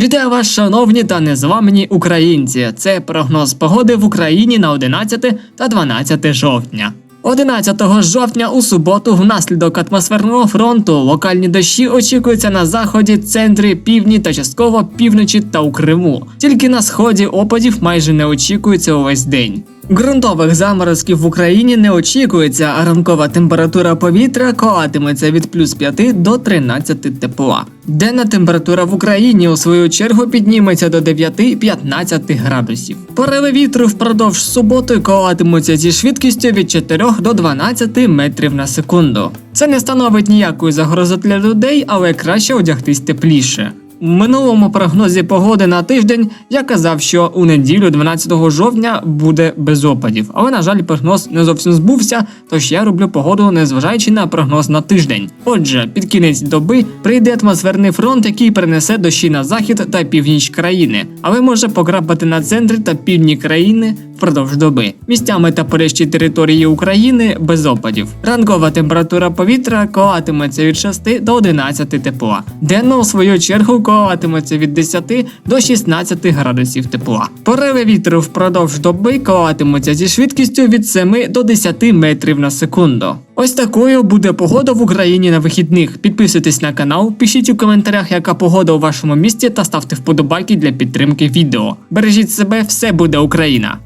Вітаю вас, шановні та незламні українці. Це прогноз погоди в Україні на 11 та 12 жовтня. 11 жовтня у суботу внаслідок атмосферного фронту локальні дощі очікуються на заході, центрі, півдні та частково півночі та у Криму. Тільки на сході опадів майже не очікується увесь день. Ґрунтових заморозків в Україні не очікується, а ранкова температура повітря коатиметься від плюс 5 до 13 тепла. Денна температура в Україні у свою чергу підніметься до 9-15 градусів. Пориви вітру впродовж суботи коатимуться зі швидкістю від 4 до 12 метрів на секунду. Це не становить ніякої загрози для людей, але краще одягтись тепліше. Минулому прогнозі погоди на тиждень я казав, що у неділю, 12 жовтня, буде без опадів. Але, на жаль, прогноз не зовсім збувся, тож я роблю погоду, незважаючи на прогноз на тиждень. Отже, під кінець доби прийде атмосферний фронт, який принесе дощі на захід та північ країни, але може покрапати на центри та півдні країни впродовж доби. Місцями та порижчі території України без опадів. Ранкова температура повітря коатиметься від 6 до 11 тепла. Денно, у свою чергу, коатиметься від 10 до 16 градусів тепла. Пориви вітру впродовж доби коатимуться зі швидкістю від 7 до 10 метрів на секунду. Ось такою буде погода в Україні на вихідних. Підписуйтесь на канал, пишіть у коментарях, яка погода у вашому місті, та ставте вподобайки для підтримки відео. Бережіть себе, все буде Україна!